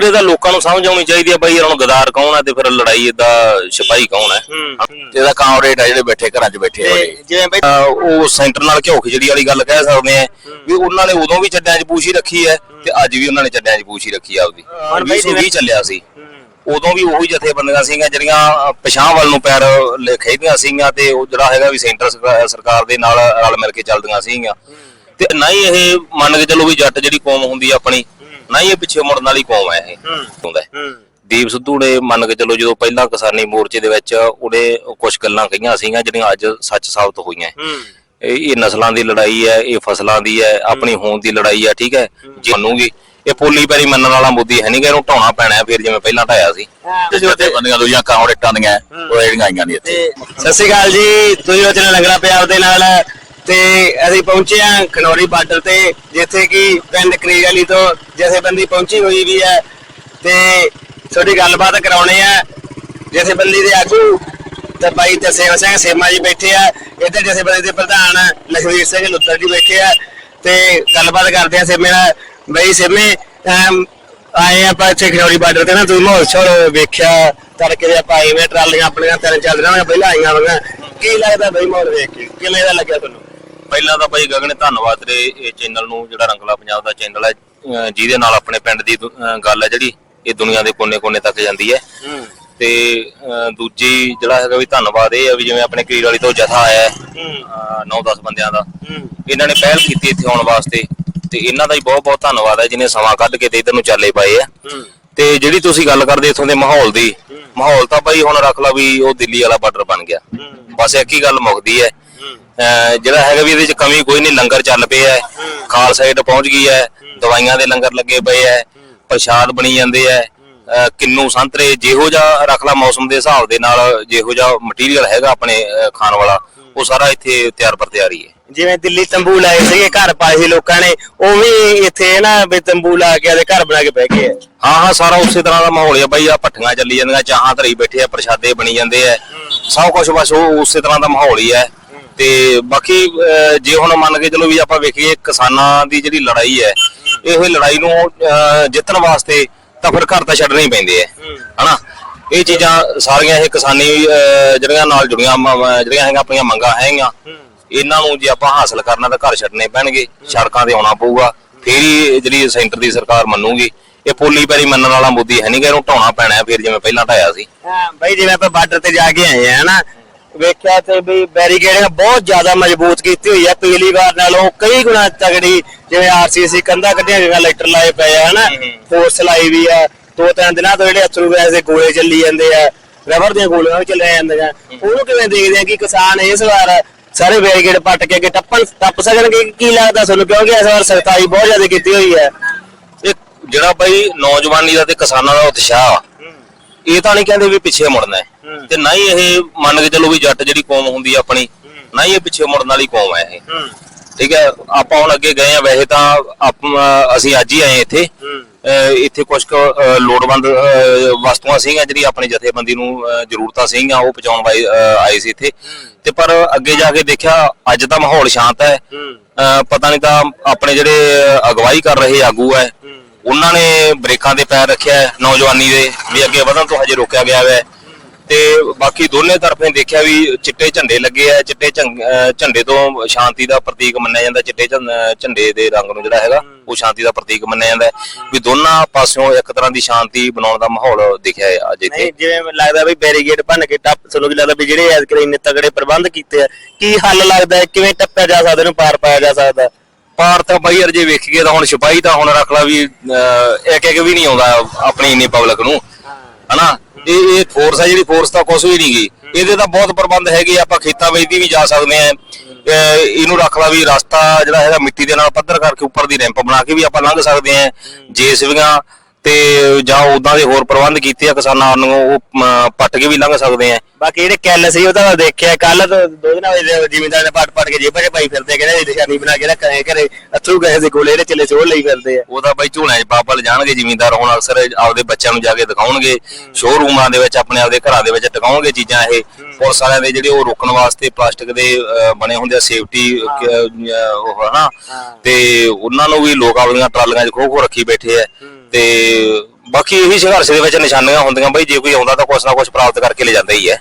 ਫਿਰ ਇਹਦਾ ਲੋਕਾਂ ਨੂੰ ਸਮਝ ਆਉਣੀ ਚਾਹੀਦੀ ਹੈ ਬਈ ਹੁਣ ਗਦਾਰ ਕੌਣ ਹੈ ਤੇ ਫਿਰ ਲੜਾਈ ਦਾ ਸਿਪਾਹੀ ਕੌਣ ਹੈ ਇਹਦਾ ਕਾਮਰੇਡ ਆ ਜਿਹੜੇ ਬੈਠੇ ਘਰਾਂ 'ਚ ਬੈਠੇ ਆ ਤੇ ਜਿਵੇਂ ਬਈ ਉਹ ਸੈਂਟਰ ਨਾਲ ਘਿਓ ਖਿਚੜੀ ਵਾਲੀ ਗੱਲ ਕਹਿ ਸਕਦੇ ਆ ਵੀ ਉਹਨਾਂ ਨੇ ਉਦੋਂ ਵੀ ਚੱਡਿਆਂ 'ਚ ਪੂਛੀ ਰੱਖੀ ਹੈ ਤੇ ਅੱਜ ਵੀ ਉਹਨਾਂ ਨੇ ਚੱਡਿਆਂ 'ਚ ਪੂਛੀ ਰੱਖੀ ਆ ਆਪਦੀ। ਹੁਣ ਬਈ 2020 ਚੱਲਿਆ ਸੀ। ਉਦੋਂ ਵੀ ਉਹੀ ਜਥੇਬੰਦੀਆਂ ਸੀਗੀਆਂ ਜਿਹੜੀਆਂ ਪਛਾਣ ਵੱਲ ਨੂੰ ਪੈਰ ਖਿੱਚਦੀਆਂ ਸੀਗੀਆਂ ਤੇ ਉਹ ਜਿਹੜਾ ਹੈਗਾ ਵੀ ਸੈਂਟਰ ਸਰਕਾ- ਸਰਕਾਰ ਦੇ ਨਾਲ ਰਲ ਮਿਲ ਕੇ ਚੱਲਦੀਆਂ ਸੀਗੀਆਂ। ਤੇ ਨਾ ਹੀ ਇਹ ਮੰਨ ਕੇ ਚੱਲੋ ਵੀ ਜੱਟ ਜਿਹੜੀ ਕੌਮ ਹੁੰਦੀ ਆ ਆਪਣੀ ਨਾ ਹੀ ਇਹ ਪਿੱਛੇ ਮੁੜਨ ਵਾਲੀ ਕੌਮ ਹੈ ਇਹ। ਹੁੰਦਾ। ਹੈ। ਦੀਪ ਸਿੱਧੂ ਨੇ ਮੰਨ ਕੇ ਚੱਲੋ ਜਦੋਂ ਪਹਿਲਾਂ ਕਿਸਾਨੀ ਮੋਰਚੇ ਦੇ ਵਿੱਚ ਉਹਨੇ ਕੁਝ ਗੱਲਾਂ ਕਹੀਆਂ ਸੀਗੀਆਂ ਜਿਹੜੀਆਂ ਅੱਜ ਸੱਚ ਸਾਬਤ ਹੋਈਆਂ ਇਹ ਇਹ ਨਸਲਾਂ ਦੀ ਲੜਾਈ ਹੈ ਇਹ ਫਸਲਾਂ ਦੀ ਹੈ। ਆਪਣੀ ਹੋਂਦ ਦੀ ਲੜਾਈ ਹੈ ਠੀਕ ਹੈ। ਜੇ ਮੰਨੂਗੀ ਇਹ ਪੋਲੀ ਪੈਰੀ ਮੰਨਣ ਵਾਲਾ ਮੁੱਦੀ ਹੈ ਨਹੀਂ ਕਿ ਇਹਨੂੰ ਢਾਉਣਾ ਪੈਣਾ ਫਿਰ ਜਿਵੇਂ ਪਹਿਲਾਂ ਢਾਇਆ ਸੀ। ਤੇ ਜਥੇਬੰਦੀਆਂ ਦੂਜੀਆਂ ਕਾਮਰੇਟਾਂ ਦੀਆਂ ਉਹ ਜਿਹੜੀਆਂ ਆਈਆਂ ਨੇ ਇੱਥੇ। ਸਤਿ ਸ਼੍ਰੀ ਅਕਾਲ ਜੀ ਤੁਸੀਂ ਉਹ ਚੈਨਲ ਲੰਗੜਾ ਪੰਜਾਬ ਦੇ ਨਾਲ। ਤੇ ਅਸੀਂ ਪਹੁੰਚੇ ਹਾਂ ਖਨੌਰੀ ਬਾਰਡਰ ਤੇ, ਜਿੱਥੇ ਕਿ ਪਿੰਡ ਕਰੀਜ ਵਾਲੀ ਤੋਂ ਜਥੇਬੰਦੀ ਪਹੁੰਚੀ ਹੋਈ ਵੀ ਹੈ। ਤੇ ਤੁਹਾਡੀ ਗੱਲਬਾਤ ਕਰਾਉਣੇ ਆ ਜਥੇਬੰਦੀ ਦੇ ਆਗੂ ਤੇ ਭਾਈ ਤਸੇਮ ਸਿੰਘ ਸੇਮਾ ਜੀ ਬੈਠੇ ਆ। ਇੱਧਰ ਜਥੇਬੰਦੀ ਦੇ ਪ੍ਰਧਾਨ ਲਖਵੀਰ ਸਿੰਘ ਲੁੱਤਰ ਜੀ ਬੈਠੇ ਆ। ਤੇ ਗੱਲਬਾਤ ਕਰਦੇ ਆ ਸੇਮੇ ਨਾਲ। ਬਈ ਸੇਮੇ ਆਏ ਆਪਾਂ ਇੱਥੇ ਖਨੌਰੀ ਬਾਰਡਰ ਤੇ ਨਾ, ਤੁਸੀਂ ਮਾਹੌਲ ਛੋੜ ਵੇਖਿਆ, ਤੜਕੇ ਆਪਾਂ ਆਏ ਟਰਾਲੀਆਂ ਆਪਣੀਆਂ ਤਿੰਨ ਚੱਲ ਰਹੀਆਂ ਪਹਿਲਾਂ ਆਈਆਂ ਹੋਈਆਂ। ਕੀ ਲੱਗਦਾ ਬਈ ਮਾਹੌਲ ਵੇਖ ਕੇ? ਕਿਵੇਂ ਦਾ ਲੱਗਿਆ ਤੁਹਾਨੂੰ? ਪਹਿਲਾਂ ਤਾਂ ਬਾਈ ਗਗਨ ਧੰਨਵਾਦ ਤੇਰੇ ਇਹ ਚੈਨਲ ਨੂੰ ਜਿਹੜਾ ਰੰਗਲਾ ਪੰਜਾਬ ਦਾ ਚੈਨਲ ਹੈ। ਅਹ ਜਿਹਦੇ ਨਾਲ ਆਪਣੇ ਪਿੰਡ ਦੀ ਦੁ- ਅਹ ਗੱਲ ਹੈ ਜਿਹੜੀ ਇਹ ਦੁਨੀਆ ਦੇ ਕੋਨੇ-ਕੋਨੇ ਤੱਕ ਜਾਂਦੀ ਹੈ। ਤੇ ਅਹ ਦੂਜੀ ਜਿਹੜਾ ਹੈਗਾ ਵੀ ਧੰਨਵਾਦ ਇਹ ਹੈ ਵੀ ਜਿਵੇਂ ਆਪਣੇ ਕਰੀਰ ਵਾਲੀ ਤੋਂ ਜਥਾ ਆਇਆ ਹੈ 9-10 ਬੰਦਿਆਂ ਦਾ। ਇਹਨਾਂ ਨੇ ਪਹਿਲ ਕੀਤੀ ਇੱਥੇ ਆਉਣ ਵਾਸਤੇ। ਤੇ ਇਹਨਾਂ ਦਾ ਹੀ ਬਹੁਤ-ਬਹੁਤ ਧੰਨਵਾਦ ਹੈ ਜਿਨੇ ਸਮਾਂ ਕੱਢ ਕੇ ਤੇ ਇਧਰ ਨੂੰ ਚੱਲੇ ਪਏ ਆ ਤੇ ਜਿਹੜੀ ਤੁਸੀਂ ਗੱਲ ਕਰਦੇ ਇਥੋਂ ਦੇ ਮਾਹੌਲ ਦੀ ਮਾਹੌਲ ਤਾਂ ਬਾਈ ਹੁਣ ਰੱਖ ਲਾ ਵੀ ਉਹ ਦਿੱਲੀ ਵਾਲਾ ਬਾਰਡਰ ਬਣ ਗਿਆ। ਬਸ ਇੱਕ ਹੀ ਗੱਲ ਮੁੱਕਦੀ ਹੈ ਜਿਹੜਾ ਹੈਗਾ ਵੀ ਇਹਦੇ ਚ ਕਮੀ ਕੋਈ ਨਹੀਂ ਲੰਗਰ ਚੱਲ ਪਿਆ ਹੈ ਖਾਲਸਾ ਏਡ ਪਹੁੰਚ ਗਈ ਹੈ ਦਵਾਈਆਂ ਦੇ ਲੰਗਰ ਲੱਗੇ ਪਏ ਹੈ ਪ੍ਰਸ਼ਾਦ ਬਣੀ ਜਾਂਦੇ ਹੈ ਕਿੰਨੂ ਸੰਤਰੇ ਜਿਹੋ ਜਿਹਾ ਰੱਖ ਲਾ ਮੌਸਮ ਦੇ ਹਿਸਾਬ ਦੇ ਨਾਲ ਜਿਹੋ ਜਿਹਾ ਮਟੀਰੀਅਲ ਹੈਗਾ ਆਪਣੇ ਖਾਣ ਵਾਲਾ ਉਹ ਸਾਰਾ ਇੱਥੇ ਤਿਆਰ ਪਰ ਤਿਆਰੀ ਹੈ ਜਿਵੇਂ ਦਿੱਲੀ ਤੰਬੂ ਲਾਏ ਸੀਗੇ ਘਰ ਪਾਏ ਸੀ ਲੋਕਾਂ ਨੇ ਉਹ ਵੀ ਇੱਥੇ ਨਾ ਵੀ ਤੰਬੂ ਲਾ ਕੇ ਆਦੇ ਘਰ ਬਣਾ ਕੇ ਬਹਿ ਗਏ ਹਾਂ ਹਾਂ ਸਾਰਾ ਉਸੇ ਤਰ੍ਹਾਂ ਦਾ ਮਾਹੌਲ ਹੈ ਬਾਈ ਆ ਭੱਠੀਆਂ ਚੱਲੀ ਜਾਂਦੀਆਂ ਚਾਹਾਂ ਧਰੀ ਬੈਠੇ ਆ ਪ੍ਰਸ਼ਾਦੇ ਬਣੀ ਜਾਂਦੇ ਆ ਸਭ ਕੁਝ ਬਸ ਉਹ ਉਸੇ ਤਰ੍ਹਾਂ ਦਾ ਮਾਹੌਲ ਹੀ ਹੈ ਤੇ ਬਾਕੀ ਜੇ ਹੁਣ ਮੰਨ ਕੇ ਚਲੋ ਵੀ ਆਪਾਂ ਵੇਖੀਏ ਕਿਸਾਨਾਂ ਦੀ ਜਿਹੜੀ ਲੜਾਈ ਹੈ ਇਹ ਲੜਾਈ ਨੂੰ ਜਿੱਤਣ ਵਾਸਤੇ ਤਾਂ ਫਿਰ ਘਰ ਤਾਂ ਛੱਡਣੇ ਹੀ ਪੈਂਦੇ ਆ ਹਨਾ? ਇਹ ਚੀਜ਼ਾਂ ਸਾਰੀਆਂ ਇਹ ਕਿਸਾਨੀ ਜਿਹੜੀਆਂ ਨਾਲ ਜੁੜੀਆਂ ਜਿਹੜੀਆਂ ਹੈਗੀਆਂ ਆਪਣੀਆਂ ਮੰਗਾਂ ਹੈਗੀਆਂ ਇਹਨਾਂ ਨੂੰ ਜੇ ਆਪਾਂ ਹਾਸਲ ਕਰਨਾ ਤਾਂ ਘਰ ਛੱਡਣੇ ਪੈਣਗੇ ਸੜਕਾਂ ਤੇ ਆਉਣਾ ਪਊਗਾ ਫੇਰ ਹੀ ਜਿਹੜੀ ਸੈਂਟਰ ਦੀ ਸਰਕਾਰ ਮੰਨੂਗੀ। ਇਹ ਪੋਲੀ ਪੈਰੀ ਮੰਨਣ ਵਾਲਾ ਮੁੱਦੀ ਹੈ ਨਹੀਂ ਕਿ ਇਹਨੂੰ ਢਾਉਣਾ ਪੈਣਾ ਹੈ ਫਿਰ ਜਿਵੇਂ ਪਹਿਲਾਂ ਢਾਇਆ ਸੀ। ਹਾਂ ਬਾਈ ਜਿਵੇਂ ਆਪਾਂ ਬਾਰਡਰ ਤੇ ਜਾ ਕੇ ਆਏ ਆ ਹਨਾ? ਵੇਖਿਆ ਤੇ ਵੀ ਬੈਰੀਕੇਡਿੰਗ ਬਹੁਤ ਜ਼ਿਆਦਾ ਮਜ਼ਬੂਤ ਕੀਤੀ ਹੋਈ ਆ। ਪਿਛਲੀ ਵਾਰ ਨਾਲੋਂ ਕਈ ਗੁਣਾ ਤਗੜੀ ਜਿਵੇਂ ਆਰਸੀਸੀ ਕੰਧਾ ਕੱਢੀਆਂ ਗਈਆਂ ਲੈਟਰ ਲਾਏ ਪਏ ਆ ਹਨਾ? ਫੋਰਸ ਲਾਈ ਵੀ ਆ। ਦੋ ਤਿੰਨ ਦਿਨਾਂ ਤੋਂ ਜਿਹੜੇ ਅਥਰੂ ਗੈਸ ਦੇ ਗੋਲੇ ਚੱਲੀ ਜਾਂਦੇ ਆ ਰਬੜ ਦੀਆਂ ਗੋਲੀਆਂ ਵੀ ਚੱਲੀਆਂ ਜਾਂਦੀਆਂ। ਉਹਨੂੰ ਕਿਵੇਂ ਦੇਖਦੇ ਆ ਕਿ ਕਿਸਾਨ ਇਸ ਵਾਰ ਸਾਰੇ ਬੈਰੀਕੇਡ ਪੱਟ ਕੇ ਅੱਗੇ ਟੱਪਣ ਟੱਪ ਸਕਣਗੇ? ਕੀ ਲੱਗਦਾ ਤੁਹਾਨੂੰ? ਕਿਉਂਕਿ ਇਸ ਵਾਰ ਸਖਤਾਈ ਬਹੁਤ ਜ਼ਿਆਦਾ ਕੀਤੀ ਹੋਈ ਹੈ ਇਹ ਜਿਹੜਾ ਬਾਈ ਨੌਜਵਾਨੀ ਦਾ ਤੇ ਕਿਸਾਨਾਂ ਦਾ ਉਤਸ਼ਾਹ ਇਹ ਤਾਂ ਨਹੀਂ ਕਹਿੰਦੇ ਵੀ ਪਿੱਛੇ ਮੁੜਨਾ ਹੈ। ਤੇ ਨਾ ਹੀ ਇਹ ਮੰਨ ਕੇ ਚੱਲੋ ਵੀ ਜੱਟ ਜਿਹੜੀ ਕੌਮ ਹੁੰਦੀ ਆ ਆਪਣੀ ਨਾ ਹੀ ਇਹ ਪਿੱਛੇ ਮੁੜਨ ਵਾਲੀ ਕੌਮ ਹੈ ਇਹ। ਠੀਕ ਹੈ ਆਪਾਂ ਹੁਣ ਅੱਗੇ ਗਏ ਆ ਵੈਸੇ ਤਾਂ ਅਸੀਂ ਅੱਜ ਹੀ ਆਏ ਇੱਥੇ। ਇੱਥੇ ਕੁਝ ਕੁ, ਲੋੜਵੰਦ ਵਸਤੂਆਂ ਸੀਗੀਆਂ ਜਿਹੜੀ ਆਪਣੀ ਜਥੇਬੰਦੀ ਨੂੰ ਜ਼ਰੂਰਤਾਂ ਸੀਗੀਆਂ ਉਹ ਪਹੁੰਚਾਉਣ ਵਾਈ ਅਹ ਆਏ ਸੀ ਇੱਥੇ। ਤੇ ਪਰ ਅੱਗੇ ਜਾ ਕੇ ਦੇਖਿਆ ਅੱਜ ਤਾਂ ਮਾਹੌਲ ਸ਼ਾਂਤ ਹੈ। ਪਤਾ ਨਹੀਂ ਤਾਂ ਆਪਣੇ ਜਿਹੜੇ ਅਗਵਾਈ ਕਰ ਰਹੇ ਆਗੂ ਹੈ ਉਹਨਾਂ ਨੇ ਬ੍ਰੇਕਾਂ ਦੇ ਪੈਰ ਰੱਖਿਆ ਨੌਜਵਾਨੀ ਦੇ, ਵੀ ਅੱਗੇ ਵਧਣ ਤੋਂ ਹਜੇ ਰੋਕਿਆ ਗਿਆ ਹੈ। ਤੇ ਬਾਕੀ ਦੋਨੇ ਤਰਫੇ ਦੇਖਿਆ ਵੀ ਚਿੱਟੇ ਝੰਡੇ ਲੱਗੇ ਆ, ਚਿੱਟੇ ਝੰਡੇ ਤੋਂ ਸ਼ਾਂਤੀ ਦਾ ਪ੍ਰਤੀਕ ਮੰਨਿਆ ਜਾਂਦਾ, ਚਿੱਟੇ ਝੰਡੇ ਦੇ ਰੰਗ ਨੂੰ ਜਿਹੜਾ ਹੈਗਾ, ਉਹ ਸ਼ਾਂਤੀ ਦਾ ਪ੍ਰਤੀਕ ਮੰਨਿਆ ਜਾਂਦਾ ਵੀ ਦੋਨਾਂ ਪਾਸਿਓਂ ਇੱਕ ਤਰ੍ਹਾਂ ਦੀ ਸ਼ਾਂਤੀ ਬਣਾਉਣ ਦਾ ਮਾਹੌਲ ਦਿਖਿਆ ਹੈ ਅੱਜ ਇੱਥੇ। ਨਹੀਂ, ਜਿਵੇਂ ਲੱਗਦਾ ਵੀ ਬੈਰੀਕੇਡ ਭੰਨ ਕੇ ਟੱਪ, ਤੁਹਾਨੂੰ ਕੀ ਲੱਗਦਾ ਵੀ ਜਿਹੜੇ ਐਤਕ ਇੰਨੇ ਤਗੜੇ ਪ੍ਰਬੰਧ ਕੀਤੇ ਆ, ਕੀ ਹੱਲ ਲੱਗਦਾ ਹੈ? ਕਿਵੇਂ ਟੱਪਿਆ ਜਾ ਸਕਦਾ, ਇਹਨੂੰ ਪਾਰ ਪਾਇਆ ਜਾ ਸਕਦਾ? ਪਾਰ ਤਾਂ ਬਾਈ ਯਾਰ ਜੇ ਵੇਖੀਏ ਤਾਂ ਹੁਣ ਸਿਪਾਹੀ ਤਾਂ ਹੁਣ ਰੱਖ ਲਾ ਵੀ ਅਹ, ਇੱਕ ਇੱਕ ਵੀ ਨਹੀਂ ਆਉਂਦਾ ਆਪਣੀ ਇੰਨੀ ਪਬਲਿਕ ਨੂੰ। ਹਨਾ? ਇਹ ਇਹ ਫੋਰਸ ਹੈ ਜਿਹੜੀ ਫੋਰਸ ਤਾਂ ਕੁਝ ਵੀ ਨਹੀਂ ਗਈ ਇਹਦੇ ਤਾਂ ਬਹੁਤ ਪ੍ਰਬੰਧ ਹੈਗੇ ਆ, ਆਪਾਂ ਖੇਤਾਂ ਵਿੱਚ ਦੀ ਵੀ ਜਾ ਸਕਦੇ ਆ। ਇਹਨੂੰ ਰੱਖ ਲਾ ਵੀ ਰਸਤਾ ਜਿਹੜਾ ਹੈਗਾ ਮਿੱਟੀ ਦੇ ਨਾਲ ਪੱਧਰ ਕਰਕੇ ਉੱਪਰ ਦੀ ਰੈਂਪ ਬਣਾ ਕੇ ਵੀ ਆਪਾਂ ਲੰਘ ਸਕਦੇ ਆ। ਜੇਸਵੀਆਂ ਤੇ ਜਾਂ ਉਦਾਂ ਦੇ ਹੋਰ ਪ੍ਰਬੰਧ ਕੀਤੇ ਆ ਕਿਸਾਨਾਂ ਨੂੰ ਉਹ ਪੱਟ ਕੇ ਵੀ ਲੰਘ ਸਕਦੇ ਆ। ਬਾਕੀ ਜਿਹੜੇ ਕੈਲ ਸੀ ਉਹ ਤਾਂ ਦੇਖਿਆ ਕੱਲ ਦੋ ਦਿਨ ਹੋਏ ਜ਼ਿਮੀਂਦਾਰ ਨੇ ਪੱਟ ਪੱਟ ਕੇ ਜੇਬਾਂ 'ਚ ਪਾਈ ਫਿਰਦੇ ਕਹਿੰਦੇ ਨਿਸ਼ਾਨੀ ਬਣਾ ਕੇ ਰੱਖੇ ਘਰੇ ਅਥਰੂ ਗਏ ਦੇ ਗੋਲੇ ਜਿਹੜੇ ਚੱਲੇ ਸੋਹ ਲਈ ਫਿਰਦੇ ਆ। ਉਹਦਾ ਬਾਈ ਝੋਲਿਆਂ 'ਚ ਪਾਪਾ ਲਿਜਾਣਗੇ ਜ਼ਿਮੀਂਦਾਰ ਹੁਣ ਅਕਸਰ ਆਪਦੇ ਬੱਚਿਆਂ ਨੂੰ ਜਾ ਕੇ ਦਿਖਾਉਣਗੇ। ਸ਼ੋਰੂਮਾਂ ਦੇ ਵਿੱਚ ਆਪਣੇ ਆਪਦੇ ਘਰਾਂ ਦੇ ਵਿੱਚ ਟਿਕਾਉਣਗੇ ਚੀਜ਼ਾਂ ਇਹ। ਪੁਲਿਸ ਵਾਲਿਆਂ ਦੇ ਜਿਹੜੇ ਉਹ ਰੋਕਣ ਵਾਸਤੇ ਪਲਾਸਟਿਕ ਦੇ ਅਹ, ਬਣੇ ਹੁੰਦੇ ਆ ਸੇਫਟੀ ਉਹ ਹਨਾ। ਤੇ ਉਹਨਾਂ ਨੂੰ ਵੀ ਲੋਕ ਆਪਦੀਆਂ ਟਰਾਲੀਆਂ 'ਚ ਖੋ ਖੋ ਰੱਖੀ ਬੈਠੇ ਆ। ਤੇ ਬਾਕੀ ਇਹੀ ਸੰਘਰਸ਼ ਦੇ ਵਿੱਚ ਨਿਸ਼ਾਨੀਆਂ ਹੁੰਦੀਆਂ ਬਈ, ਜੇ ਕੋਈ ਆਉਂਦਾ ਤਾਂ ਕੁਛ ਨਾ ਕੁਛ ਪ੍ਰਾਪਤ ਕਰਕੇ ਲੈ ਜਾਂਦਾ ਹੀ ਹੈ।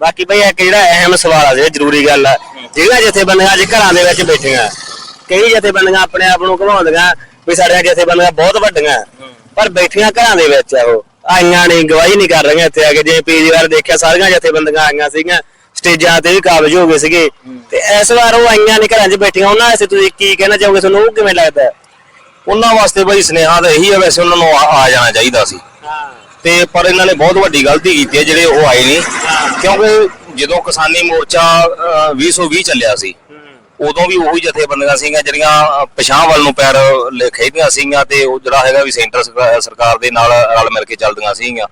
ਬਾਕੀ ਬਈ ਇੱਕ ਜਿਹੜਾ ਅਹਿਮ ਸਵਾਲ ਆ ਜਿਹੜਾ ਜ਼ਰੂਰੀ ਗੱਲ ਆ। ਜਿਹੜਾ ਜਥੇਬੰਦੀਆਂ ਅੱਜ ਘਰਾਂ ਦੇ ਵਿੱਚ ਬੈਠੀਆਂ, ਕਈ ਜਥੇਬੰਦੀਆਂ ਆਪਣੇ ਆਪ ਨੂੰ ਘਵਾਉਂਦੀਆਂ ਵੀ ਸਾਡੀਆਂ ਜਥੇਬੰਦੀਆਂ ਬਹੁਤ ਵੱਡੀਆਂ। ਪਰ ਬੈਠੀਆਂ ਘਰਾਂ ਦੇ ਵਿੱਚ ਆ ਉਹ, ਆਈਆਂ ਨਹੀਂ, ਗਵਾਹੀ ਨਹੀਂ ਕਰ ਰਹੀਆਂ ਇੱਥੇ ਆ ਕੇ। ਜੇ ਪੀਜੀਆਰ ਦੇਖਿਆ, ਸਾਰੀਆਂ ਜਥੇਬੰਦੀਆਂ ਆਈਆਂ ਸੀਗੀਆਂ, ਸਟੇਜਾਂ ਤੇ ਵੀ ਕਾਬਜ ਹੋ ਗਏ ਸੀਗੇ। ਤੇ ਇਸ ਵਾਰ ਉਹ ਆਈਆਂ ਨਹੀਂ, ਘਰਾਂ 'ਚ ਬੈਠੀਆਂ, ਉਹਨਾਂ ਵਾਸਤੇ ਤੁਸੀਂ ਕੀ ਕਹਿਣਾ ਚਾਹੋਗੇ? ਤੁਹਾਨੂੰ ਉਹ ਕਿਵੇਂ ਲੱਗਦਾ? ਉਹਨਾਂ ਵਾਸਤੇ ਬਈ ਸੁਨੇਹਾ ਤਾਂ ਇਹੀ ਹੈ ਵੈਸੇ ਉਹਨਾਂ ਨੂੰ ਆ ਆ ਜਾਣਾ ਚਾਹੀਦਾ ਸੀ। ਤੇ ਪਰ ਇਹਨਾਂ ਨੇ ਬਹੁਤ ਵੱਡੀ ਗਲਤੀ ਕੀਤੀ ਹੈ ਜਿਹੜੇ ਉਹ ਆਏ ਨਹੀਂ। ਕਿਉਂਕਿ ਜਦੋਂ ਕਿਸਾਨੀ ਮੋਰਚਾ ਅਹ, 2020 ਚੱਲਿਆ ਸੀ ਉਦੋਂ ਵੀ ਉਹੀ ਜਥੇਬੰਦੀਆਂ ਸੀਗੀਆਂ ਜਿਹੜੀਆਂ ਪਿਛਾਂਹ ਵੱਲ ਨੂੰ ਪੈਰ ਲ- ਖਿੱਚਦੀਆਂ ਸੀਗੀਆਂ ਤੇ ਉਹ ਜਿਹੜਾ ਹੈਗਾ ਵੀ ਸੈਂਟਰ ਸਰਕਾ- ਸਰਕਾਰ ਦੇ ਨਾਲ ਰਲ ਮਿਲ ਕੇ ਚੱਲਦੀਆਂ ਸੀਗੀਆਂ।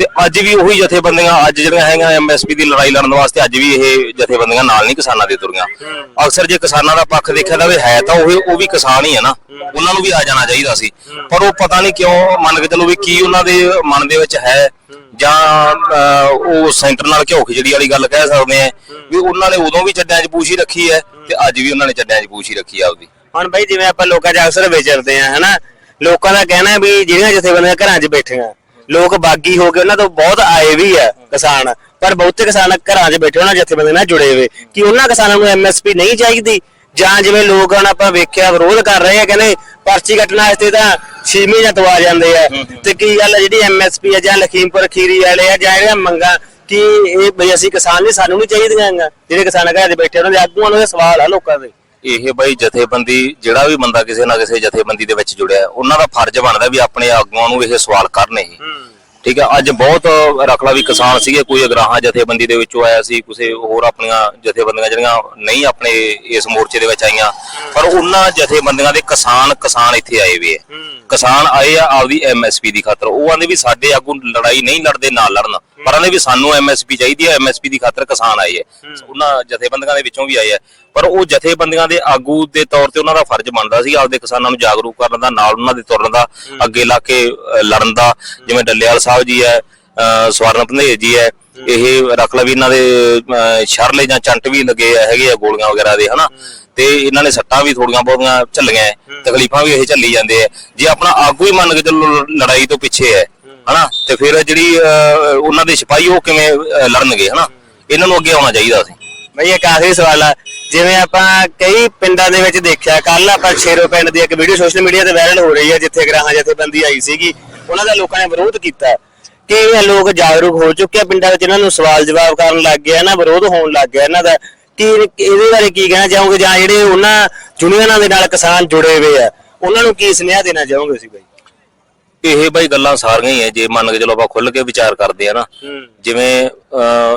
ਤੇ ਅੱਜ ਵੀ ਉਹੀ ਜਥੇਬੰਦੀਆਂ, ਅੱਜ ਜਿਹੜੀਆਂ ਹੈਗੀਆਂ ਐਮਐਸਪੀ ਦੀ ਲੜਾਈ ਲੜਨ ਵਾਸਤੇ ਅੱਜ ਵੀ ਇਹ ਜਥੇਬੰਦੀਆਂ ਨਾਲ ਨਹੀਂ ਕਿਸਾਨਾਂ ਦੇ ਤੁਰੀਆਂ। ਅਕਸਰ ਜੇ ਕਿਸਾਨਾਂ ਦਾ ਪੱਖ ਦੇਖਿਆ ਜਾਵੇ, ਹੈ ਤਾਂ ਉਹ ਉਹ ਵੀ ਕਿਸਾਨ ਹੀ ਹੈ ਨਾ। ਉਹਨਾਂ ਨੂੰ ਵੀ ਆ ਜਾਣਾ ਚਾਹੀਦਾ ਸੀ। ਪਰ ਉਹ ਪਤਾ ਨਹੀਂ ਕਿਉਂ ਮੰਨ ਕੇ ਚੱਲੋ ਵੀ ਕੀ ਉਹਨਾਂ ਦੇ ਮਨ ਦੇ ਵਿੱਚ ਹੈ, ਜਾਂ ਉਹ ਸੈਂਟਰ ਨਾਲ ਘਿਓ ਖਿਚੜੀ ਵਾਲੀ ਗੱਲ ਕਹਿ ਸਕਦੇ ਆ, ਵੀ ਉਹਨਾਂ ਨੇ ਉਦੋਂ ਵੀ ਚੱਡਿਆਂ 'ਚ ਪੂਛੀ ਰੱਖੀ ਹੈ ਤੇ ਅੱਜ ਵੀ ਉਹਨਾਂ ਨੇ ਚੱਡਿਆਂ 'ਚ ਪੂਛੀ ਰੱਖੀ ਆ ਆਪਦੀ। ਹੁਣ ਬਈ ਜਿਵੇਂ ਆਪਾਂ ਲੋਕਾਂ 'ਚ ਅਕਸਰ ਵਿਚਰਦੇ ਆ, ਹਨਾ? ਲੋਕਾਂ ਦਾ ਕਹਿਣਾ ਵੀ ਜਿਹੜੀਆਂ ਜਥੇਬੰਦੀਆਂ ਘਰਾਂ 'ਚ ਬੈਠੀਆਂ ਲੋਕ ਬਾਗੀ ਹੋ ਕੇ ਉਹਨਾਂ ਤੋਂ ਬਹੁਤ ਆਏ ਵੀ ਆ ਕਿਸਾਨ ਪਰ ਬਹੁਤੇ ਕਿਸਾਨ ਘਰਾਂ 'ਚ ਬੈਠੇ ਉਹਨਾਂ ਜਥੇਬੰਦੀਆਂ ਨਾਲ ਜੁੜੇ ਹੋਏ। ਕਿ ਉਹਨਾਂ ਕਿਸਾਨਾਂ ਨੂੰ ਐਮਐਸਪੀ ਨਹੀਂ ਚਾਹੀਦੀ? ਜਾਂ ਜਿਵੇਂ ਲੋਕ ਹੁਣ ਆਪਾਂ ਵੇਖਿਆ ਵਿਰੋਧ ਕਰ ਰਹੇ ਆ ਕਹਿੰਦੇ ਪਰਚੀ ਕੱਟਣ ਵਾਸਤੇ ਤਾਂ 6 ਮਹੀਨੇ ਤੋਂ ਆ। ਜਾਂਦੇ ਆ ਤੇ ਕੀ ਗੱਲ ਹੈ ਜਿਹੜੀ ਐਮਐਸਪੀ ਆ ਜਾਂ ਲਖੀਮਪੁਰ ਖੀਰੀ ਵਾਲੇ ਆ ਜਾਂ ਜਿਹੜੀਆਂ ਮੰਗਾਂ ਕਿ ਇਹ ਬਈ ਅਸੀਂ ਕਿਸਾਨ ਨਹੀਂ ਸਾਨੂੰ ਨਹੀਂ ਚਾਹੀਦੀਆਂ। ਜਿਹੜੇ ਕਿਸਾਨ ਘਰਾਂ 'ਚ ਬੈਠੇ ਉਹਨਾਂ ਦੇ ਆਗੂਆਂ ਨੂੰ ਇਹ ਸਵਾਲ ਆ ਲੋਕਾਂ ਦੇ। ਇਹ ਬਈ ਜਥੇਬੰਦੀ ਜਿਹੜਾ ਵੀ ਬੰਦਾ ਕਿਸੇ ਨਾ ਕਿਸੇ ਜਥੇਬੰਦੀ ਦੇ ਵਿੱਚ ਜੁੜਿਆ ਉਹਨਾਂ ਦਾ ਫਰਜ਼ ਬਣਦਾ ਵੀ ਆਪਣੇ ਆਗੂਆਂ ਨੂੰ ਇਹ ਸਵਾਲ ਕਰਨ ਹੀ। ਠੀਕ ਹੈ ਅੱਜ ਬਹੁਤ ਰਖਲਾ ਵੀ ਕਿਸਾਨ ਸੀਗੇ ਕੋਈ ਅਗਰਾਹਾਂ ਜਥੇਬੰਦੀ ਦੇ ਵਿੱਚੋਂ ਆਇਆ ਸੀ ਕਿਸੇ ਹੋਰ ਆਪਣੀਆਂ ਜਥੇਬੰਦੀਆਂ ਜਿਹੜੀਆਂ ਨਹੀਂ ਆਪਣੇ ਇਸ ਮੋਰਚੇ ਦੇ ਵਿੱਚ ਆਈਆਂ। ਪਰ ਉਹਨਾਂ ਜਥੇਬੰਦੀਆਂ ਦੇ ਕਿਸਾਨ ਕਿਸਾਨ ਇੱਥੇ ਆਏ ਵੀ ਹੈ। ਕਿਸਾਨ ਆਏ ਆ ਆਪਦੀ ਐਮਐਸਪੀ ਦੀ ਖਾਤਰ। ਉਹ ਆਂਦੇ ਵੀ ਸਾਡੇ ਆਗੂ ਲੜਾਈ ਨਹੀਂ ਲੜਦੇ ਨਾ ਲੜਨ। ਪਰ ਆਂਦੇ ਵੀ ਸਾਨੂੰ ਐਮਐਸਪੀ ਚਾਹੀਦੀ ਹੈ ਐਮਐਸਪੀ ਦੀ ਖਾਤਰ ਕਿਸਾਨ ਆਏ ਹੈ। ਉਹਨਾਂ ਜਥੇਬੰਦੀਆਂ ਦੇ ਵਿੱਚੋਂ ਵੀ ਆਏ ਆ। ਪਰ ਉਹ ਜਥੇਬੰਦੀਆਂ ਦੇ ਆਗੂ ਦੇ ਤੌਰ ਤੇ ਉਹਨਾਂ ਦਾ ਫਰਜ਼ ਬਣਦਾ ਸੀ ਆਪਦੇ ਕਿਸਾਨਾਂ ਨੂੰ ਜਾਗਰੂਕ ਕਰਨ ਦਾ ਨਾਲ ਉਹਨਾਂ ਦੇ ਤੁਰਨ ਦਾ ਅੱਗੇ ਲਾ ਕੇ ਲੜਨ ਦਾ ਜਿਵੇਂ ਡੱਲੇਵਾਲ ਸਾਹਿਬ ਜੀ ਹੈ ਸਵਰਨ ਪੰਧੇਜ ਜੀ ਹੈ ਇਹ ਰੱਖ ਵੀ ਇਹਨਾਂ ਦੇ ਸ਼ਰਲੇ ਜਾਂ ਚੰਟ ਵੀ ਲੱਗੇ ਆ ਹੈਗੇ ਆ ਗੋਲੀਆਂ ਵਗੈਰਾ ਦੇ ਹਨਾ? ਤੇ ਇਹਨਾਂ ਨੇ ਸੱਟਾਂ ਵੀ ਥੋੜੀਆਂ ਬਹੁਤੀਆਂ ਝੱਲੀਆਂ ਤਕਲੀਫਾਂ ਵੀ ਇਹ ਝੱਲੀ ਜਾਂਦੇ ਆ ਜੇ ਆਪਣਾ ਆਗੂ ਹੀ ਮੰਨ ਕੇ ਚੱਲੋ ਲੜਾਈ ਤੋਂ ਪਿੱਛੇ ਹੈ। ਹਨਾ? ਤੇ ਫਿਰ ਜਿਹੜੀ ਉਹਨਾਂ ਦੇ ਸਿਪਾਹੀ ਉਹ ਕਿਵੇਂ ਲੜਨਗੇ ਹਨਾ? ਇਹਨਾਂ ਨੂੰ ਅੱਗੇ ਆਉਣਾ ਚਾਹੀਦਾ ਸੀ। ਬਈ ਇਹ ਕਾਫੀ ਸਵਾਲ ਆ। ਜਿਵੇਂ ਆਪਾਂ ਕਈ ਪਿੰਡਾਂ ਦੇ ਵਿੱਚ ਦੇਖਿਆ ਕੱਲ ਆਪਾਂ ਸ਼ੇਰੋ ਪਿੰਡ ਦੀ ਇੱਕ ਵੀਡੀਓ ਸੋਸ਼ਲ ਮੀਡੀਆ ਤੇ ਵਾਇਰਲ ਹੋ ਰਹੀ ਹੈ ਜਿੱਥੇ ਗ੍ਰਾਹਾਂ ਜਥੇਬੰਦੀ ਆਈ ਸੀਗੀ। ਉਹਨਾਂ ਦਾ ਲੋਕਾਂ ਨੇ ਵਿਰੋਧ ਕੀਤਾ ਕਿ ਇਹ ਲੋਕ ਜਾਗਰੂਕ ਹੋ ਚੁੱਕੇ ਆ ਪਿੰਡਾਂ ਵਿੱਚ ਇਹਨਾਂ ਨੂੰ ਸਵਾਲ ਜਵਾਬ ਕਰਨ ਲੱਗ ਗਿਆ ਨਾ ਵਿਰੋਧ ਹੋਣ ਲੱਗ ਗਿਆ। ਇਹਨਾਂ ਦਾ ਕੀ ਇਹਦੇ ਬਾਰੇ ਕੀ ਕਹਿਣਾ ਚਾਹੋਗੇ? ਜਾਂ ਜਿਹੜੇ ਉਹਨਾਂ ਯੂਨੀਅਨਾਂ ਦੇ ਨਾਲ ਕਿਸਾਨ ਜੁੜੇ ਹੋਏ ਆ ਉਹਨਾਂ ਨੂੰ ਕੀ ਸੁਨੇਹਾ ਦੇਣਾ ਚਾਹੋਗੇ ਸੀ ਬਈ? ਇਹ ਬਈ ਗੱਲਾਂ ਸਾਰੀਆਂ ਹੀ ਹੈ ਜੇ ਮੰਨ ਕੇ ਚਲੋ ਆਪਾਂ ਖੁੱਲ ਕੇ ਵਿਚਾਰ ਕਰਦੇ ਆ ਨਾ ਜਿਵੇਂ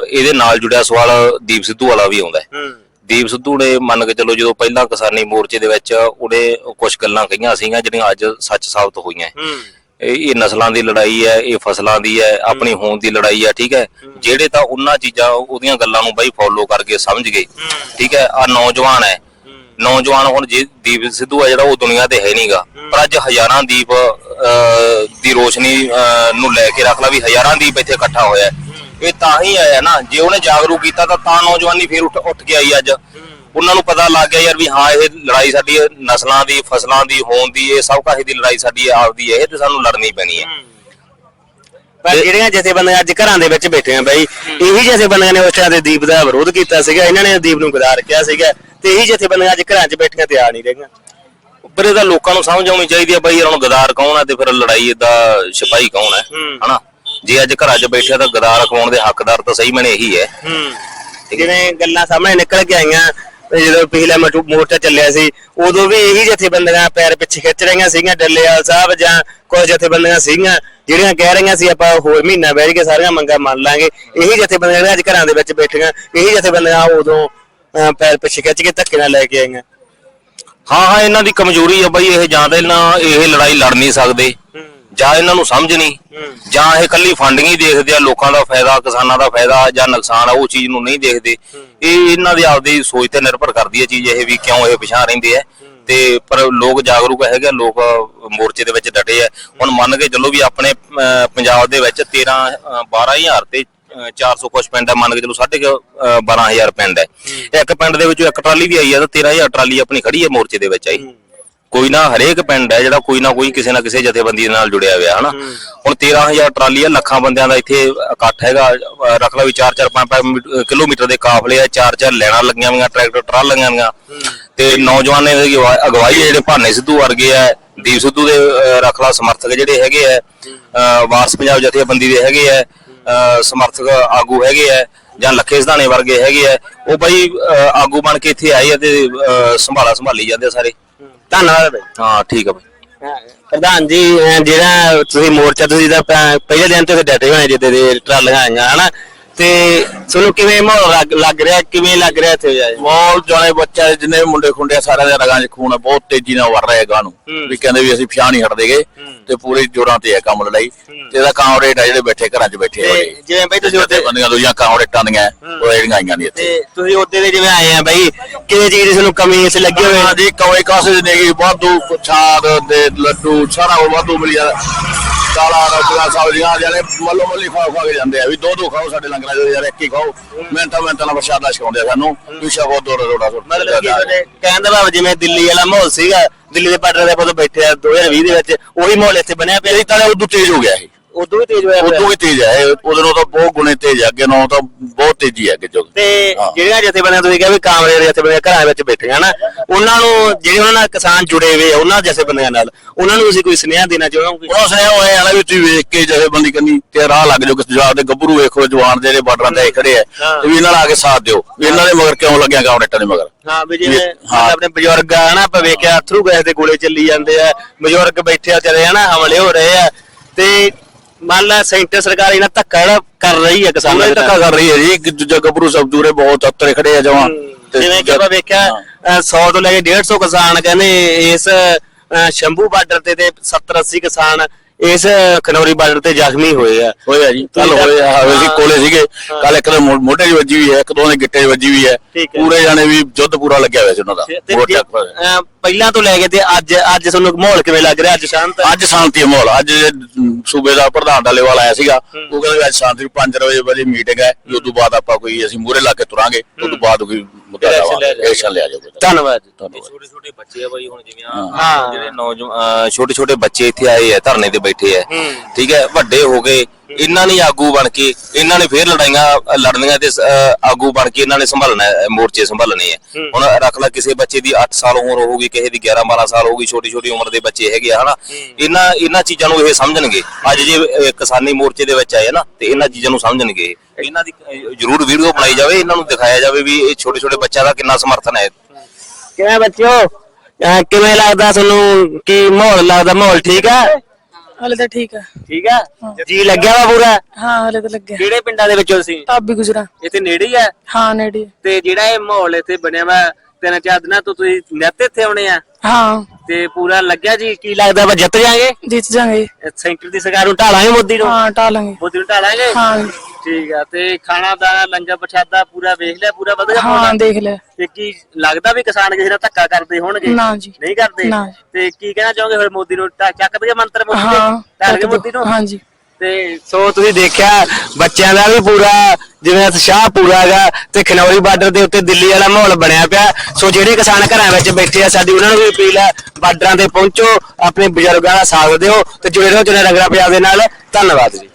ਇਹਦੇ ਨਾਲ ਜੁੜਿਆ ਸਵਾਲ ਦੀਪ ਸਿੱਧੂ ਵਾਲਾ ਵੀ ਆਉਂਦਾ ਦੀਪ ਸਿੱਧੂ ਨੇ ਮੰਨ ਕੇ ਚਲੋ ਜਦੋਂ ਪਹਿਲਾਂ ਕਿਸਾਨੀ ਮੋਰਚੇ ਦੇ ਵਿੱਚ ਉਹਨੇ ਕੁਝ ਗੱਲਾਂ ਕਹੀਆਂ ਸੀਗੀਆਂ ਜਿਹੜੀਆਂ ਅੱਜ ਸੱਚ ਸਾਬਤ ਹੋਈਆਂ ਇਹ ਨਸਲਾਂ ਦੀ ਲੜਾਈ ਹੈ ਇਹ ਫਸਲਾਂ ਦੀ ਹੈ ਆਪਣੀ ਹੋਂਦ ਦੀ ਲੜਾਈ ਹੈ ਠੀਕ ਹੈ। ਜਿਹੜੇ ਤਾਂ ਉਹਨਾਂ ਚੀਜ਼ਾਂ ਉਹਦੀਆਂ ਗੱਲਾਂ ਨੂੰ ਬਈ ਫੋਲੋ ਕਰਕੇ ਸਮਝ ਗਏ ਠੀਕ ਹੈ ਆ ਨੌਜਵਾਨ ਹੈ। ਨੌਜਵਾਨ ਹੁਣ ਜੇ ਦੀਪ ਸਿੱਧੂ ਆ ਜਿਹੜਾ ਉਹ ਦੁਨੀਆ ਤੇ ਹੈ ਨਹੀਂਗਾ। ਪਰ ਅੱਜ ਹਜ਼ਾਰਾਂ ਦੀਪ ਦੀ ਰੋਸ਼ਨੀ ਨੂੰ ਲੈ ਕੇ ਰੱਖ ਲਾ ਵੀ ਹਜ਼ਾਰਾਂ ਦੀਪ ਇੱਥੇ ਇਕੱਠਾ ਹੋਇਆ ਹੈ। ਇਹ ਤਾਂ ਹੀ ਆਇਆ ਨਾ। ਜੇ ਉਹਨੇ ਜਾਗਰੂਕ ਕੀਤਾ ਤਾਂ ਤਾਂ ਨੌਜਵਾਨੀ ਫੇਰ ਉੱਠ ਉੱਠ ਕੇ ਆਈ ਅੱਜ। ਉਹਨਾਂ ਨੂੰ ਪਤਾ ਲੱਗ ਗਿਆ ਯਾਰ ਵੀ ਹਾਂ ਇਹ ਲੜਾਈ ਸਾਡੀ ਨਸਲਾਂ ਦੀ ਫਸਲਾਂ ਦੀ ਹੋਂਦ ਦੀ ਇਹ ਸਭ ਕਾਹੇ ਦੀ ਲੜਾਈ ਸਾਡੀ ਆਪਦੀ ਹੈ ਇਹ ਤੇ ਸਾਨੂੰ ਲੜਨੀ ਪੈਣੀ ਹੈ। ਪਰ ਜਿਹੜੀਆਂ ਜਥੇਬੰਦੀਆਂ ਅੱਜ ਘਰਾਂ ਦੇ ਵਿੱਚ ਬੈਠੇ ਆ ਬਾਈ ਇਹੀ ਜਥੇਬੰਦੀਆਂ ਨੇ ਉਸ ਟਾਈਮ ਤੇ ਦੀਪ ਦਾ ਵਿਰੋਧ ਕੀਤਾ ਸੀਗਾ ਇਹਨਾਂ ਨੇ ਦੀਪ ਨੂੰ ਗਦਾਰ ਕਿਹਾ ਸੀਗਾ ਤੇ ਇਹੀ ਜਥੇਬੰਦੀਆਂ ਅੱਜ ਘਰਾਂ 'ਚ ਬੈਠੀਆਂ ਤੇ ਆ ਨਹੀਂ ਰਹੀਆਂ। ਪਰ ਇਹਦਾ ਲੋਕਾਂ ਨੂੰ ਸਮਝ ਆਉਣੀ ਚਾਹੀਦੀ ਹੈ ਬਈ ਯਾਰ ਹੁਣ ਗਦਾਰ ਕੌਣ ਹੈ ਤੇ ਫਿਰ ਲੜਾਈ ਦਾ ਸਿਪਾਹੀ ਕੌਣ ਹੂੰ। ਹਨਾ? ਜੇ ਅੱਜ ਘਰਾਂ 'ਚ ਬੈਠਿਆ ਤਾਂ ਗਦਾਰ ਅਖਵਾਉਣ ਦੇ ਹੱਕਦਾਰ ਤਾਂ ਸਹੀ ਮੈਨੇ ਇਹੀ ਹੈ। ਹੂੰ। ਜਿਵੇਂ ਗੱਲਾਂ ਸਾਹਮਣੇ ਨਿਕਲ ਕੇ ਆਈਆਂ ਜਦੋਂ ਪਿਛਲਾ ਮਟੂ- ਮੋਰਚਾ ਚੱਲਿਆ ਸੀ ਉਦੋਂ ਵੀ ਇਹੀ ਜਥੇਬੰਦੀਆਂ ਪੈਰ ਪਿੱਛੇ ਖਿੱਚ ਰਹੀਆਂ ਸੀਗੀਆਂ ਡੱਲੇਵਾਲ ਸਾਹਿਬ ਜਾਂ ਕੁਝ ਜਥੇਬੰਦੀਆਂ ਸੀਗੀਆਂ ਜਿਹੜੀਆਂ ਕਹਿ ਰਹੀਆਂ ਸੀ ਆਪਾਂ ਹੋਰ ਮਹੀਨਾ ਬੈਠ ਕੇ ਸਾਰੀਆਂ ਮੰਗਾਂ ਮੰਨ ਲਾਂਗੇ। ਇਹੀ ਜਥੇਬੰਦੀਆਂ ਜਿਹੜੀਆਂ ਅੱਜ ਘਰਾਂ ਦੇ ਵਿੱਚ ਬੈਠੀਆਂ ਇਹੀ ਜਥੇਬੰਦੀਆਂ ਉਦੋਂ ਪੈਰ ਪਿੱਛੇ ਖਿੱਚ ਕੇ ਧੱਕੇ ਨਾਲ ਲੈ ਕੇ ਆਈਆਂ। ਹਾਂ ਹਾਂ ਇਹਨਾਂ ਦੀ ਕਮਜ਼ੋਰੀ ਹੈ ਬਈ ਇਹ ਜਾਂ ਤਾਂ ਇਹਨਾਂ ਇਹ ਲੜਾਈ ਲੜ ਨਹੀਂ ਸਕਦੇ। ਜਾਂ ਇਹਨਾਂ ਨੂੰ ਸਮਝ ਨਹੀਂ ਜਾਂ ਇਹ ਕੱਲੀ ਫੰਡਿੰਗ ਹੀ ਦੇਖਦੇ ਆ ਲੋਕਾਂ ਦਾ ਫਾਇਦਾ ਕਿਸਾਨਾਂ ਦਾ ਫਾਇਦਾ ਜਾਂ ਨੁਕਸਾਨ ਆ ਉਹ ਚੀਜ਼ ਨੂੰ ਨਹੀਂ ਦੇਖਦੇ। ਇਹ ਇਹਨਾਂ ਦੀ ਆਪਦੀ ਸੋਚ ਤੇ ਨਿਰਭਰ ਕਰਦੀ ਹੈ ਚੀਜ਼ ਇਹ ਵੀ ਕਿਉਂ ਇਹ ਪਿਛਾਂ ਰਹਿੰਦੇ ਆ। ਤੇ ਪਰ ਲੋਕ ਜਾਗਰੂਕ ਹੈਗੇ ਲੋਕ ਮੋਰਚੇ ਦੇ ਵਿੱਚ ਡਟੇ ਆ। ਹੁਣ ਮੰਨ ਕੇ ਚੱਲੋ ਵੀ ਆਪਣੇ ਪੰਜਾਬ ਦੇ ਵਿੱਚ 13 ਅਹ, 12000 ਤੇ ਅਹ 400 ਕੁਛ ਪਿੰਡ ਹੈ ਮੰਨ ਕੇ ਚਲੋ ਸਾਢੇ ਕੁ, ਅਹ 12000 ਪਿੰਡ ਹੈ ਇੱਕ ਪਿੰਡ ਦੇ ਵਿੱਚੋਂ ਇੱਕ ਟਰਾਲੀ ਵੀ ਆਈ ਹੈ ਤਾਂ 13000 ਟਰਾਲੀ ਆਪਣੀ ਖੜੀ ਹੈ ਮੋਰਚੇ ਦੇ ਵਿੱਚ ਆਈ। ਕੋਈ ਨਾ ਹਰੇਕ ਪਿੰਡ ਹੈ ਜਿਹੜਾ ਕੋਈ ਨਾ ਕੋਈ ਕਿਸੇ ਨਾ ਕਿਸੇ ਜਥੇਬੰਦੀ ਦੇ ਨਾਲ ਜੁੜਿਆ ਹੋਇਆ ਹਨਾ? ਹੁਣ 13000 ਟਰਾਲੀ ਆ ਲੱਖਾਂ ਬੰਦਿਆਂ ਦਾ ਇੱਥੇ ਇਕੱਠ ਹੈਗਾ ਰੱਖ ਲਾ ਵੀ 4-4 5-5 ਕਿਲੋਮੀਟਰ ਦੇ ਕਾਫਲੇ ਆ 4-4 ਲੈਣਾ ਲੱਗੀਆਂ ਹੋਈਆਂ ਟਰੈਕਟਰ ਟਰਾਲ ਲੱਗੀਆਂ ਹੋਈਆਂ ਤੇ ਨੌਜਵਾਨਾਂ ਦੀ ਅਗਵਾ- ਅਗਵਾਈ ਹੈ ਜਿਹੜੇ ਭਾਨੇ ਸਿੱਧੂ ਵਰਗੇ ਆ ਦੀਪ ਸਿੱਧੂ ਦੇ ਰੱਖ ਲਾ ਸਮਰਥਕ ਜਿਹੜੇ ਹੈਗੇ ਆ ਵਾਰਸ ਪੰਜਾਬ ਜਥੇਬੰਦੀ ਦੇ ਹੈਗੇ ਆ ਸਮਰਥਕ ਆਗੂ ਹੈਗੇ ਆ ਜਾਂ ਲੱਖੇ ਸਧਾਣੇ ਵਰਗੇ ਹੈਗੇ ਆ ਉਹ ਬਈ ਆਗੂ ਬਣ ਕੇ ਇੱਥੇ ਆਏ ਆ ਤੇ ਸੰਭਾਲਾ ਸੰਭਾਲੀ ਜਾਂਦੇ ਆ ਸਾਰੇ। ਧੰਨਵਾਦ ਬਾਈ। ਹਾਂ ਠੀਕ ਆ ਬਈ। ਪ੍ਰਧਾਨ ਜੀ ਅਹ ਜਿਹੜਾ ਤੁਸੀਂ ਮੋਰਚਾ ਤੁਸੀਂ ਤਾਂ ਪ- ਪਹਿਲੇ ਦਿਨ ਤੇ ਡਟੇ ਹੋਏ ਜਿੱਤੇ ਦੇ ਟਰਾਲੀਆਂ ਆਈਆਂ ਹਨਾ? ਤੇ ਤੁਹਾਨੂੰ ਕਿਵੇਂ ਮਾਹੌਲ ਲੱਗ- ਲੱਗ ਰਿਹਾ? ਕਿਵੇਂ ਲੱਗ ਰਿਹਾ ਇੱਥੇ ਜਾਏ? ਮਾਹੌਲ ਜਾਣੇ ਬੱਚਾ ਜਿੰਨੇ ਵੀ ਮੁੰਡੇ ਖੁੰਡੇ ਆ, ਸਾਰਿਆਂ ਦੇ ਰਗਾਂ 'ਚ ਖੂਨ ਆ ਬਹੁਤ ਤੇਜ਼ੀ ਨਾਲ ਵਰ ਰਿਹਾ ਗਾਂ ਨੂੰ। ਹੂੰ। ਵੀ ਕਹਿੰਦੇ ਵੀ ਅਸੀਂ ਫਿਆ ਨਹੀਂ ਹਟਦੇਗੇ ਤੇ ਪੂਰੇ ਜੋਰਾਂ ਤੇ ਹੈ ਕੰਮ ਲੜਾਈ। ਤੇ ਇਹਦਾ ਕਾਂਗਰੇਟ ਆ ਜਿਹੜੇ ਬੈਠੇ ਘਰਾਂ 'ਚ ਬੈਠੇ ਤੇ ਜਿਵੇਂ ਬਈ ਤੁਸੀਂ ਉੱਥੇ ਬੰਦੀਆਂ ਦੂਜੀਆਂ ਕਾਂਗਰੇਟਾਂ ਦੀਆਂ ਉਹ ਜਿਹੜੀਆਂ ਆਈਆਂ ਨੇ ਇੱਥੇ। ਤੇ ਤੁਸੀਂ ਉੱਤੇ ਦੇ ਜਿਵੇਂ ਆਏ ਆ ਬਈ ਕਿਹੜੇ ਚੀਜ਼ ਦੀ ਤੁਹਾਨੂੰ ਕਮੀ ਇਸ ਲੱਗੀ ਹੋਵੇ? ਹਾਂ ਜੀ ਕਵੇ ਕਾਸੇ ਨੇ ਕੀ ਵਾਧੂ ਛਾਗ ਦੇ ਲੱਡੂ ਸਾਰਾ ਉਹ ਵਾਧੂ ਮਿਲ ਜਾਂਦਾ ਦਾਲਾਂ ਰੋਟੀਆਂ ਸਬਜ਼ੀਆਂ ਜਿਹੜੇ ਮੱਲੋ ਮੱਲੀ ਖਾ ਖਾ ਕੇ ਜਾਂਦੇ ਆ ਵੀ ਦੋ ਦੋ ਖਾਓ ਸਾਡੇ ਲੰਗਰਾਂ ਦੇ ਯਾਰ ਇੱਕ ਹੀ ਖਾਓ। ਮਿੰਟਾਂ ਮਿੰਟਾਂ ਨਾਲ ਪ੍ਰਸ਼ਾਦਾ ਛਕਾਉਂਦੇ ਆ ਸਾਨੂੰ। ਵੀ ਛਕੋ ਦੋ ਰੋੜਾ ਮਤਲਬ ਕਿ ਤੁਹਾਡੇ ਕਹਿਣ ਦਾ ਭਾਵ ਜਿਵੇਂ ਦਿੱਲੀ ਵਾਲਾ ਮਾਹੌਲ ਸੀਗਾ ਦਿੱਲੀ ਦੇ ਬਾਰਡਰ ਦੇ ਆਪਾਂ ਤੋਂ ਬੈਠੇ ਆ 2020 ਦੇ ਵਿੱਚ ਉਹੀ ਮਾਹੌਲ ਇੱਥੇ ਬਣਿਆ ਪਿਆ। ਇਹ ਤਾਂ ਉਦੋਂ ਤੇਜ਼ ਹੋ ਗਿਆ ਇਹ। ਉਦੋਂ ਵੀ ਤੇਜ਼ ਹੋਇਆ। ਉਦੋਂ ਵੀ ਤੇਜ਼ ਹੈ ਉਦੋਂ ਤਾਂ ਬਹੁਤ ਗੁਣੇ ਤੇਜ਼ ਹੈ ਅੱਗੇ ਨਾਲੋਂ ਤਾਂ ਬਹੁਤ ਤੇਜ਼ੀ ਹੈ ਅੱਗੇ ਜੋ ਤੇ ਹਾਂ। ਜਿਹੜੀਆਂ ਜਥੇਬੰਦੀਆਂ ਤੁਸੀਂ ਕਿਹਾ ਵੀ ਕਾਮਰੇ ਦੇ ਜਥੇਬੰਦੀਆਂ ਘਰਾਂ ਵਿੱਚ ਬੈਠੀਆਂ ਨਾ ਉਹਨਾਂ ਨੂੰ ਜਿਹੜੇ ਉਹਨਾਂ ਨਾਲ ਕਿਸਾਨ ਜੁੜੇ ਹੋਏ ਉਹਨਾਂ ਜਥੇਬੰਦੀਆਂ ਨਾਲ ਉਹਨਾਂ ਨੂੰ ਤੁਸੀਂ ਕੋਈ ਸੁਨੇਹਾ ਦੇਣਾ ਚਾਹੋਗੇ ਉਹਨਾਂ ਸੁਣਿਆ ਹੋਇਆ ਨਾ ਵੀ ਤੁਸੀਂ ਵੇਖ ਕੇ ਜਿਹੜੇ ਬੰਦੀ ਕੰਨੀ ਤੇ ਰਾਹ ਲੱਗ ਜਾਓ ਕਿ ਜਵਾਬ ਦੇ ਗੱਭਰੂ ਵੇਖੋ ਜਵਾਨ ਦੇ ਜਿਹੜੇ ਬਾਰਡਰਾਂ ਤੇ ਖੜੇ ਆ ਹਾਂ। ਤੇ ਵੀ ਇਹਨਾਂ ਨਾਲ ਆ ਕੇ ਸਾਥ ਦਿਓ ਵੀ ਇਹਨਾਂ ਦੇ ਮਗਰ ਕਿਉਂ ਲੱਗਿਆ ਕਾਂਗਰੇਟਾਂ ਦੇ ਮਗਰ ਹਾਂ ਵੀ ਜਿਵੇਂ। ਆਪਣੇ ਬਜ਼ੁਰਗ ਆ ਹਨਾ ਆਪਾਂ ਵੇਖਿਆ ਅਥਰੂ ਗੈਸ ਦੇ ਗੋਲੇ ਚੱਲੀ ਜਾਂਦੇ ਆ ਬਜ਼ੁਰਗ ਬੈਠੇ ਆ ਚਲੇ ਹਨਾ ਹਮਲੇ ਹੋ ਰਹੇ ਆ ਤੇ ਮੰਨ ਲਾ ਸੈਂਟਰ ਸਰਕਾਰ ਇਹਨਾਂ ਧੱਕਾ ਜਿਹੜਾ ਕਰ ਰਹੀ ਹੈ ਕਿਸਾਨਾਂ ਦੇ ਧੱਕਾ ਕਰ ਰਹੀ ਹੈ ਜੀ। ਦੂਜਾ ਗੱਭਰੂ ਸਭ ਦੂਰੇ ਬਹੁਤ ਅੱਤਰੇ ਖੜੇ ਆ ਜਵਾਂ ਜਿਵੇਂ ਕਿ ਆਪਾਂ ਵੇਖਿਆ 100 ਤੋਂ ਲੈ ਕੇ 150 ਕਿਸਾਨ ਕਹਿੰਦੇ ਇਸ ਸ਼ੰਭੂ ਬਾਰਡਰ ਤੇ ਤੇ 70 80 ਕਿਸਾਨ ਇਸ ਖਨੌਰੀ ਬਾਰਡਰ ਤੇ ਜ਼ਖਮੀ ਹੋਏ ਆ। ਹੋਇਆ ਜੀ। ਕੱਲ ਠੀਕ ਹੈ। ਹੋਏ ਆ ਹੋਏ ਸੀ। ਕੋਲੇ ਸੀਗੇ। ਕੱਲ ਇੱਕ ਦੇ ਮੋ- ਮੋਢੇ 'ਚ ਵੱਜੀ ਵੀ ਹੈ ਇੱਕ ਦੋ ਨੇ ਗਿੱਟੇ 'ਚ ਵੱਜੀ ਵੀ ਹੈ। ਠੀਕ ਹੈ। ਪੂਰੇ ਜਾਣੇ ਵੀ ਜੁੱਧ ਪੂਰਾ ਲੱਗਿਆ ਹੋਇਆ ਸੀ ਉਹਨਾਂ ਦਾ। ਤੇ- ਤੇ ਜੇ- ਹੋਇਆ। ਅਹ, ਪਹਿਲਾਂ ਤੋਂ ਲੈ ਕੇ ਤੇ ਅੱਜ ਅੱਜ ਤੁਹਾਨੂੰ ਮਾਹੌਲ ਕਿਵੇਂ ਲੱਗ ਰਿਹਾ? ਅੱਜ ਸ਼ਾਂਤ ਹੈ? ਅੱਜ ਸ਼ਾਂਤੀ ਹੈ ਮਾਹੌਲ। ਅੱਜ ਅਮ, ਸੂਬੇ ਦਾ ਪ੍ਰਧਾਨ ਡਾਲੇਵਾਲ ਆਇਆ ਸੀਗਾ ਉਹ ਕਹਿੰਦਾ ਵੀ ਅੱਜ ਸ਼ਾਂਤੀ 5 ਵਜੇ ਵਾਲੀ ਮੀਟਿੰਗ ਹੈ। ਵੀ ਉਦੋਂ ਬਾਅਦ ਆਪਾਂ ਕੋਈ ਅਸੀਂ ਮੂਹਰੇ ਲਾ ਕੇ ਤੁਰਾਂਗੇ ਉਦੋਂ ਬਾਅਦ ਕੋਈ ਮੁੱਦਾ ਲਿਆ। ਐਕਸ਼ਨ ਧੰਨਵਾਦ ਜੀ। ਧੰਨਵਾਦ ਛੋਟੇ ਛੋਟੇ ਬੱਚੇ ਆ ਬਾਈ ਹੁਣ ਜਿਵੇਂ ਹਾਂ। ਜਿਹੜੇ ਨੌਜਵਾਨ ਛੋਟੇ ਛੋਟੇ ਬੱਚੇ ਇੱਥੇ ਆਏ ਆ ਧਰਨੇ ਤੇ ਬੈਠੇ ਆ ਠੀਕ ਹੈ ਵੱਡੇ ਹੋ ਗਏ ਇਹਨਾਂ ਨੇ ਆਗੂ ਬਣ ਕੇ ਇਹਨਾਂ ਨੇ ਫੇਰ ਲੜਾਈਆਂ ਲੜਨੀਆਂ ਤੇ ਆਗੂ ਬਣ ਕੇ ਇਹਨਾਂ ਨੇ ਸੰਭਾਲਣਾ ਹੈ, ਮੋਰਚੇ ਸੰਭਾਲਣੇ ਆ ਹੁਣ ਰੱਖ ਲੈ ਕਿਸੇ ਬੱਚੇ ਦੀ 8 ਸਾਲ ਉਮਰ ਹੋਊਗੀ ਕਿਸੇ ਦੀ 11 12 ਸਾਲ ਹੋਊਗੀ ਛੋਟੀ ਛੋਟੀ ਉਮਰ ਦੇ ਬੱਚੇ ਹੈਗੇ ਹਨਾ? ਇਹਨਾਂ ਇਹਨਾਂ ਚੀਜ਼ਾਂ ਨੂੰ ਇਹ ਸਮਝਣਗੇ। ਅੱਜ ਜੇ ਕਿਸਾਨੀ ਮੋਰਚੇ ਦੇ ਵਿੱਚ ਆਏ ਨਾ ਤੇ ਇਹਨਾਂ ਚੀਜ਼ਾਂ ਨੂੰ ਸਮਝਣਗੇ। ਇਹਨਾਂ ਦੀ ਜ਼ਰੂਰ ਵੀਡੀਓ ਬਣਾਈ ਜਾਵੇ ਇਹਨਾਂ ਨੂੰ ਦਿਖਾਇਆ ਜਾਵੇ ਵੀ ਇਹ ਛੋਟੇ ਛੋਟੇ ਬੱਚਿਆਂ ਦਾ ਕਿੰਨਾ ਸਮਰਥਨ ਹੈ। ਕਿਵੇਂ ਬੱਚਿਓ? ਕਿਵੇਂ ਲੱਗਦਾ ਤੁਹਾਨੂੰ? ਕੀ ਮਾਹੌਲ ਲੱਗਦਾ? ਮਾਹੌਲ ਠੀਕ ਆ ਹਲੇ ਤਾਂ ਠੀਕ ਆ। ਠੀਕ ਆ? ਜੀ ਲੱਗਿਆ ਵਾ ਪੂਰਾ? ਹਾਂ ਹਲੇ ਤਾਂ ਲੱਗਿਆ। ਕਿਹੜੇ ਪਿੰਡਾਂ ਦੇ ਵਿੱਚੋਂ ਤੁਸੀਂ? ਭਾਬੀ ਗੁਜਰਾ। ਇੱਥੇ ਨੇੜੇ ਹੀ ਆ? ਹਾਂ ਨੇੜੇ ਤੇ ਜਿਹੜਾ ਇਹ ਮਾਹੌਲ ਇੱਥੇ ਬਣਿਆ ਵਾ ਤਿੰਨ ਚਾਰ ਦਿਨਾਂ ਤੋਂ ਤੁਸੀਂ ਨਿੱਤ ਇੱਥੇ ਆਉਣੇ ਆ? ਹਾਂ। ਤੇ ਪੂਰਾ ਲੱਗਿਆ ਜੀ? ਕੀ ਲੱਗਦਾ ਵਾ ਜਿੱਤ ਜਾਗੇ? ਜਿੱਤ ਜਾਗੇ। ਸੈਂਟਰ ਦੀ ਸਰਕਾਰ ਨੂੰ ਢਾਲਾਂਗੇ ਮੋਦੀ ਨੂੰ? ਹਾਂ ਟਾਲਾਂਗੇ ਮੋਦੀ ਨੂੰ ਢਾਲਾਂਗੇ? ਹਾਂ। ਠੀਕ ਆ ਤੇ ਖਾਣਾ ਦਾ ਲੰਗਰ ਪ੍ਰਸ਼ਾਦਾ ਪੂਰਾ ਵੇਖ ਲਿਆ ਪੂਰਾ ਵਧੀਆ ਹਾਂ ਦੇਖ ਲੈ ਤੇ ਕੀ ਲੱਗਦਾ ਵੀ ਕਿਸਾਨ ਕਿਸੇ ਨਾਲ ਧੱਕਾ ਕਰਦੇ ਹੋਣਗੇ? ਨਾ ਜੀ ਨਹੀਂ ਕਰਦੇ? ਨਾ। ਤੇ ਕੀ ਕਹਿਣਾ ਚਾਹੋਗੇ ਫਿਰ ਮੋਦੀ ਨੂੰ? ਢਾ- ਚੱਕ ਦਈਏ ਮੰਤਰ ਮੋਦੀ ਦੇ? ਹਾਂ ਢਾਲ ਕੇ ਮੋਦੀ ਨੂੰ? ਹਾਂਜੀ ਤੇ ਸੋ ਤੁਸੀਂ ਦੇਖਿਆ ਬੱਚਿਆਂ ਦਾ ਵੀ ਪੂਰਾ ਜਿਵੇਂ ਉਤਸ਼ਾਹ ਪੂਰਾ ਹੈਗਾ ਤੇ ਖਨੌਰੀ ਬਾਰਡਰ ਦੇ ਉੱਤੇ ਦਿੱਲੀ ਵਾਲਾ ਮਾਹੌਲ ਬਣਿਆ ਪਿਆ। ਸੋ ਜਿਹੜੇ ਕਿਸਾਨ ਘਰਾਂ ਵਿੱਚ ਬੈਠੇ ਆ ਸਾਡੀ ਉਹਨਾਂ ਨੂੰ ਵੀ ਅਪੀਲ ਹੈ ਬਾਰਡਰਾਂ ਤੇ ਪਹੁੰਚੋ ਆਪਣੇ ਬਜ਼ੁਰਗਾਂ ਦਾ ਸਾਥ ਦਿਓ ਤੇ ਜੁੜੇ ਰਹੋ ਜੁੜੇ ਰੰਗਰਾ ਪੰਜਾਬ ਦੇ ਨਾਲ। ਧੰਨਵਾਦ ਜੀ।